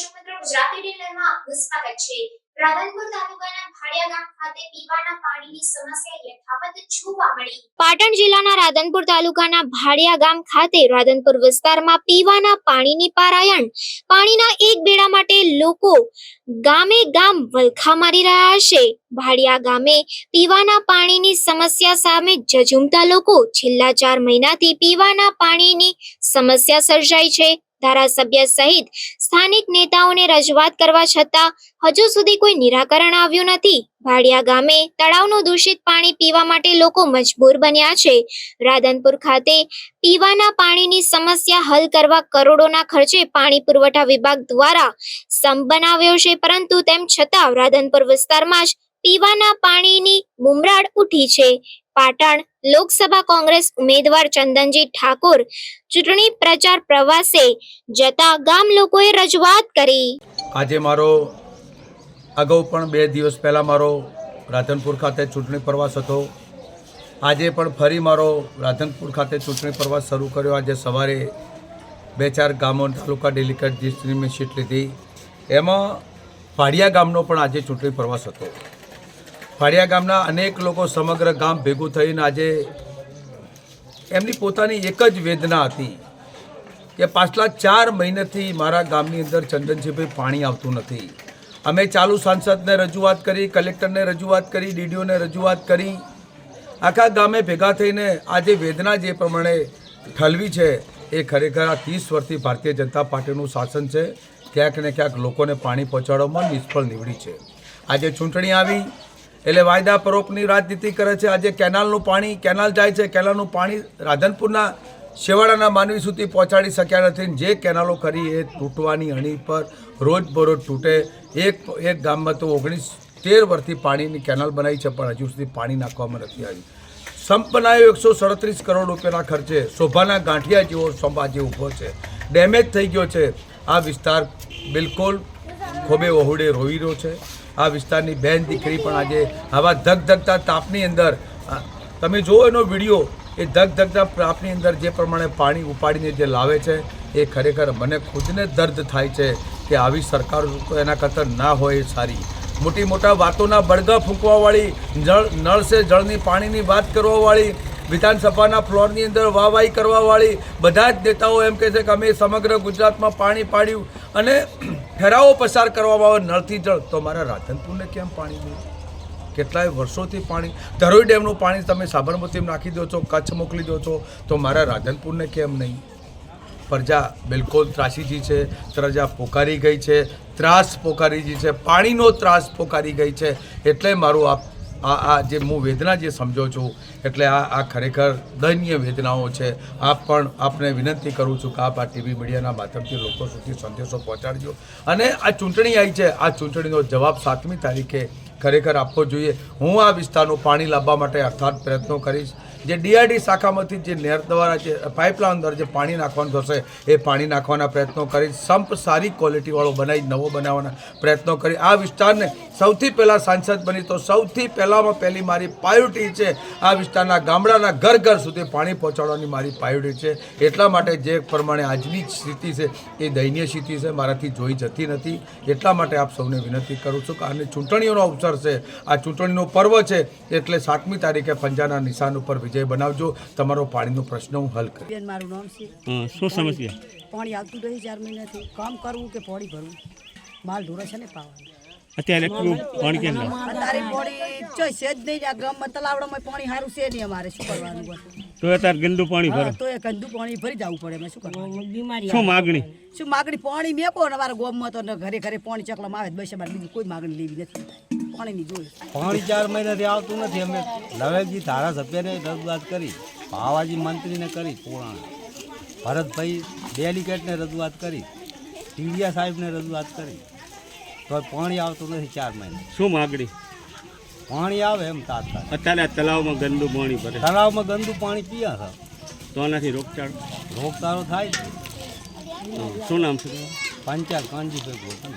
દર્શક ગુજરાતી ડીલરમાં આપનું સ્વાગત છે. રાધનપુર તાલુકાના ભાડિયા ગામ ખાતે પીવાના પાણીની સમસ્યા યથાવત જોવા મળી. પાટણ જિલ્લાના રાધનપુર તાલુકાના ભાડિયા ગામ ખાતે રાધનપુર વિસ્તારમાં પીવાના પાણીની પારાયણ, પાણીના એક બેડા માટે લોકો ગામે ગામ વલખા મારી રહ્યા છે. ભાડિયા ગામે પીવાના પાણીની સમસ્યા સામે જજુમતા લોકો છેલ્લા ચાર મહિનાથી પીવાના પાણીની સમસ્યા સર્જાઈ છે. ધારાસભ્ય સહિત સ્થાનિક નેતાઓને રજૂઆત કરવા છતાં હજુ સુધી કોઈ નિરાકરણ આવ્યું નથી. ભાડિયા ગામે તળાવનું દૂષિત પાણી પીવા માટે લોકો મજબૂર બન્યા છે. રાધનપુર ખાતે પીવાના પાણીની સમસ્યા હલ કરવા કરોડોના ખર્ચે પાણી પુરવઠા વિભાગ દ્વારા સંપ બનાવ્યો છે, પરંતુ તેમ છતાં રાધનપુર વિસ્તારમાં જ પીવાના પાણીની બુમરાળ ઉઠી છે. પાટણ લોકસભા કોંગ્રેસ ઉમેદવાર ચંદનજી ઠાકોર ચૂંટણી પ્રચાર પ્રવાસે જતા ગામ લોકોએ રજૂઆત કરી. આજે મારો અગાઉ પણ બે દિવસ પહેલાં મારો રાધનપુર ખાતે ચૂંટણી પ્રવાસ હતો. આજે પણ ફરી મારો રાધનપુર ખાતે ચૂંટણી પ્રવાસ શરૂ કર્યો. આજે સવારે બે ચાર ગામો તાલુકા ડેલિકેટ ડિસ્ટ્રિક્ટની સીટ લીધી. એમાં પાડિયા ગામનો પણ આજે ચૂંટણી પ્રવાસ હતો. ફાડિયા ગામના અનેક લોકો સમગ્ર ગામ ભેગું થઈને આજે એમની પોતાની એક જ વેદના હતી કે પાછલા ચાર મહિનાથી મારા ગામની અંદર ચંદનજીભાઈ પાણી આવતું નથી. અમે ચાલુ સાંસદને રજૂઆત કરી, કલેક્ટરને રજૂઆત કરી, ડીડીઓને રજૂઆત કરી. આખા ગામે ભેગા થઈને આજે વેદના જે પ્રમાણે ઠલવી છે, એ ખરેખર આ ત્રીસ વર્ષથી ભારતીય જનતા પાર્ટીનું શાસન છે. ક્યાંક ને ક્યાંક લોકોને પાણી પહોંચાડવામાં નિષ્ફળ નીવડી છે. આજે ચૂંટણી આવી એટલે વાયદા પરોપની રાજનીતિ કરે છે. આજે કેનાલનું પાણી, કેનાલ જાય છે. કેનાલનું પાણી રાધનપુરના શેવાડાના માનવી સુધી પહોંચાડી શક્યા નથી જે કેનાલો કરી એ તૂટવાની અણી પર રોજબરોજ તૂટે. એક એક ગામમાં તો ઓગણીસ તેર વર્ષથી પાણીની કેનાલ બનાવી છે, પણ હજુ સુધી પાણી નાખવામાં નથી આવ્યું. સંપ એકસો સડત્રીસ કરોડ રૂપિયાના ખર્ચે શોભાના ગાંઠિયા જેવો સંપ ઊભો છે. ડેમેજ થઈ ગયો છે. આ વિસ્તાર બિલકુલ ખોબે વહુડે રોઈ રહ્યો છે. આ વિસ્તારની બહેન દીકરી પણ આજે આવા ધગધગતા તાપની અંદર તમે જુઓ એનો વીડિયો, એ ધગધગતા તાપની અંદર જે પ્રમાણે પાણી ઉપાડીને જે લાવે છે, એ ખરેખર મને ખુદને દર્દ થાય છે કે આવી સરકાર એના કરતાં ના હોય એ સારી. મોટી મોટા વાતોના બળગા ફૂંકવાવાળી, જળ, નળ સે જળની પાણીની વાત કરવાવાળી, વિધાનસભાના ફ્લોરની અંદર વાહવાહી કરવાવાળી, બધા જ નેતાઓ એમ કહે છે કે અમે સમગ્ર ગુજરાતમાં પાણી પાડ્યું અને ઠરાવો પસાર કરવામાં આવે નળથી જળ. તો મારા રાધનપુરને કેમ પાણી નહીં? કેટલાય વર્ષોથી પાણી ધરોઈ ડેમનું પાણી તમે સાબરમતીમાં નાખી દો છો, કચ્છ મોકલી દો છો, તો મારા રાધનપુરને કેમ નહીં? પ્રજા બિલકુલ ત્રાસીજી છે, પ્રજા પોકારી ગઈ છે, ત્રાસ પોકારી ગઈ છે, પાણીનો ત્રાસ પોકારી ગઈ છે, એટલે મારું આ આ આ જે હું વેદના જે સમજો છું, એટલે આ આ ખરેખર દયનીય વેદનાઓ છે, આપ પણ આપને વિનંતી કરું છું કે આપ આ ટીવી મીડિયાના માધ્યમથી લોકો સુધી સંદેશો પહોંચાડજો. અને આ ચૂંટણી આવી છે, આ ચૂંટણીનો જવાબ સાતમી તારીખે ખરેખર આપવો જોઈએ. હું આ વિસ્તારનું પાણી લાવવા માટે અર્થાત પ્રયત્નો કરીશ. જે ડીઆરડી શાખામાંથી જે નહેર દ્વારા જે પાઇપલાઇન અંદર જે પાણી નાખવાનું થશે, એ પાણી નાખવાના પ્રયત્નો કરી, સંપ સારી ક્વોલિટીવાળો બનાવી, નવો બનાવવાના પ્રયત્નો કરી. આ વિસ્તારને સૌથી પહેલાં સાંસદ બની તો સૌથી પહેલાંમાં પહેલી મારી પાયોરિટી છે આ વિસ્તારના ગામડાના ઘર ઘર સુધી પાણી પહોંચાડવાની મારી પાયોરિટી છે. એટલા માટે જે પ્રમાણે આજની સ્થિતિ છે, એ દયનીય સ્થિતિ છે, મારાથી જોઈ જતી નથી. એટલા માટે આપ સૌને વિનંતી કરું છું કે આને ચૂંટણીઓનો અવસર છે. આ ચૂંટણીનો પર્વ છે, એટલે સાતમી તારીખે પંજાના નિશાન ઉપર વિજય બનાવજો. તમારો પાણીનો પ્રશ્ન હું હલ કરીશ. બેન મારું નામ છે. હા, શું સમસ્યા? પાણી આવતું રહી ચાર મહિનાથી. કામ કરવું કે પાણી ભરવું? માલ ધોરે છે ને પાવાનું અત્યારે પાણી કેમ અત્યારે પાણી ચોઈ છે જ નહીં. આ ગામમાં તલાવડામાં પાણી સારું છે નહીં અમારે. શું કરવાનું તો અત્યારે ગંદુ પાણી ભરે. તો એ ગંદુ પાણી ભરી જવું પડે. શું કરવાનું? શું માગણી? શું માગણી? પાણી મેકો ને અમારા ગામમાં તો ને ઘરે ઘરે પાણી ચકલામાં આવે બસ. અમારે બીજી કોઈ માગણી લેવી નથી. પાણીની જોઈએ પાણી ચાર મહિનાથી આવતું નથી. અમે નવેલજી ધારાસભ્યને રજૂઆત કરી ભાવાજી મંત્રીને કરી પુરાણ. ભરતભાઈ ડેલિકેટને રજૂઆત કરી ટીડિયા સાહેબને રજૂઆત કરી. તો પાણી આવતું નથી ચાર મહિના. શું માગણી? પાણી આવે એમ તાત્કાલિક. અત્યારે આ તલાવમાં ગંદુ પાણી ભરે. તળાવમાં ગંદુ પાણી પીયા છે. તો આનાથી રોગચાળ? રોગચાળો થાય છે. શું નામ છે પંચાલ કાનજીભાઈ ગોઠણ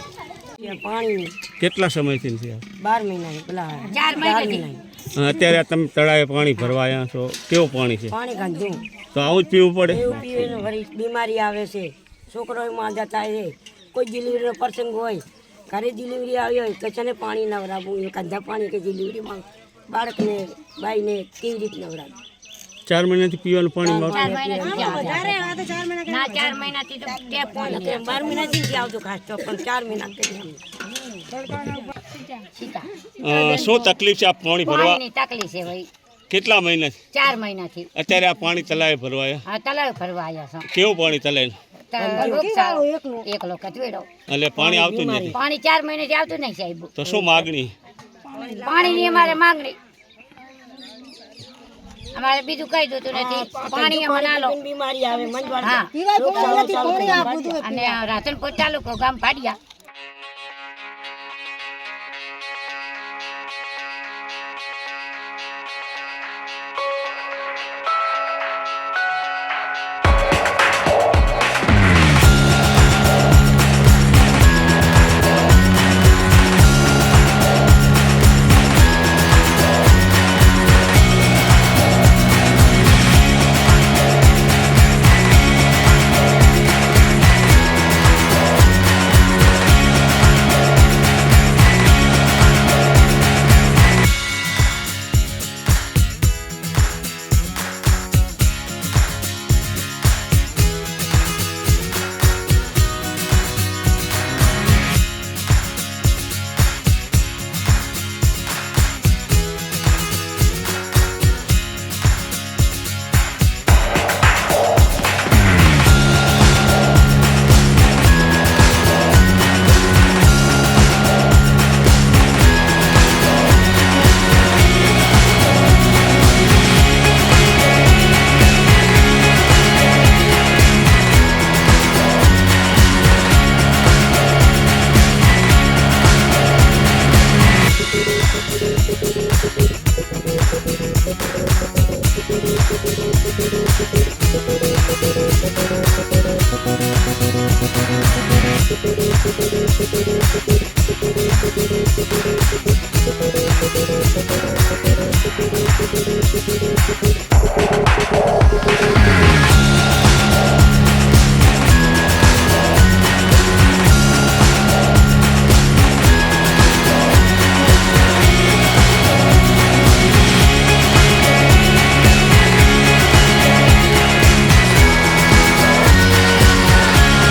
પાણી કેટલા સમયથી છે? બાર મહિના પેલા ચાર મહિના અત્યારે તમે તળાવે પાણી ભરવા આવ્યા છો. કેવું પાણી છે? પાણી ગંદુ તો આવું જ પીવું પડે? એવું પીવું વળી બીમારી આવે છે. છોકરો માંદા થાય છે કોઈ ડિલિવરીનો પ્રસંગ હોય ઘરે ડિલિવરી આવી હોય તો છે ને પાણી નવરાવું કાંધા પાણી કે ડિલિવરીમાં બાળકને બાઈને કેવી રીતે નવરાવવું ચાર મહિનાથી પીવાનું પાણી મળતું ના ચાર મહિના શું તકલીફ છે આ પાણી ભરવા? તકલીફ છે ભાઈ. કેટલા મહિના ચાર મહિનાથી. અત્યારે આ પાણી તલાવે ભરવાયા આ તલાવ ફરવા આવ્યા કેવું પાણી તલાવે? એકલો કચવેડો એટલે પાણી આવતું નથી. પાણી ચાર મહિનાથી આવતું નહીં સાહેબ. તો શું માગણી? પાણીની અમારે માંગણી. અમારે બીજું કઈ જોતું નથી. પાણી આલો બીમારી આવે હા. અને આ રાધનપુર તાલુકો ગામ પાડિયા.